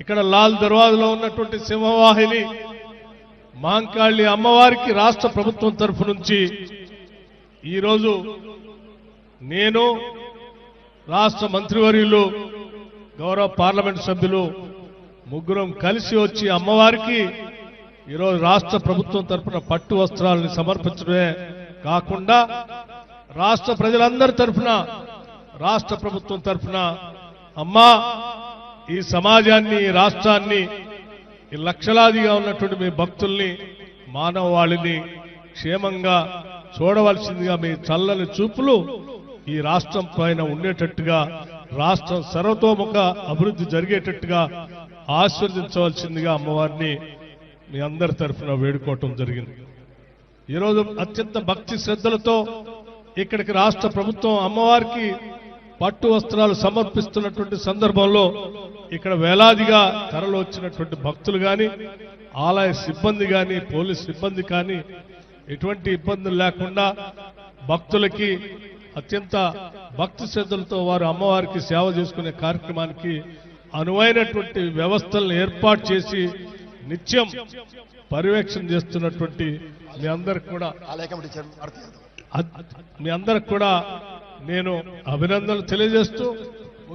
ఇక్కడ లాల్ దర్వాజలో ఉన్నటువంటి సింహవాహిని మాంకాళి అమ్మవారికి రాష్ట్ర ప్రభుత్వం తరఫు నుంచి ఈరోజు నేను రాష్ట్ర మంత్రివర్యులు గౌరవ పార్లమెంట్ సభ్యులు ముగ్గురం కలిసి వచ్చి అమ్మవారికి ఈరోజు రాష్ట్ర ప్రభుత్వం తరఫున పట్టు వస్త్రాలను సమర్పించడమే కాకుండా రాష్ట్ర ప్రజలందరి తరఫున రాష్ట్ర ప్రభుత్వం తరఫున అమ్మా ఈ సమాజాన్ని ఈ రాష్ట్రాన్ని ఈ లక్షలాదిగా ఉన్నటువంటి మీ భక్తుల్ని మానవాళిని క్షేమంగా చూడవలసిందిగా మీ చల్లని చూపులు ఈ రాష్ట్రం పైన ఉండేటట్టుగా రాష్ట్రం సర్వతోముఖ అభివృద్ధి జరిగేటట్టుగా ఆశీర్వదించవలసిందిగా అమ్మవారిని మీ అందరి తరఫున వేడుకోవటం జరిగింది. ఈరోజు అత్యంత భక్తి శ్రద్ధలతో ఇక్కడికి రాష్ట్ర ప్రభుత్వం అమ్మవారికి పట్టు వస్త్రాలు సమర్పిస్తున్నటువంటి సందర్భంలో ఇక్కడ వేలాదిగా తరలి వచ్చినటువంటి భక్తులు కానీ ఆలయ సిబ్బంది కానీ పోలీస్ సిబ్బంది కానీ ఎటువంటి ఇబ్బందులు లేకుండా భక్తులకి అత్యంత భక్తి శ్రద్ధలతో వారు అమ్మవారికి సేవ చేసుకునే కార్యక్రమానికి అనువైనటువంటి వ్యవస్థలను ఏర్పాటు చేసి నిత్యం పర్యవేక్షణ చేస్తున్నటువంటి మీ అందరికి కూడా మీ అందరికి కూడా నేను అభినందనలు తెలియజేస్తూ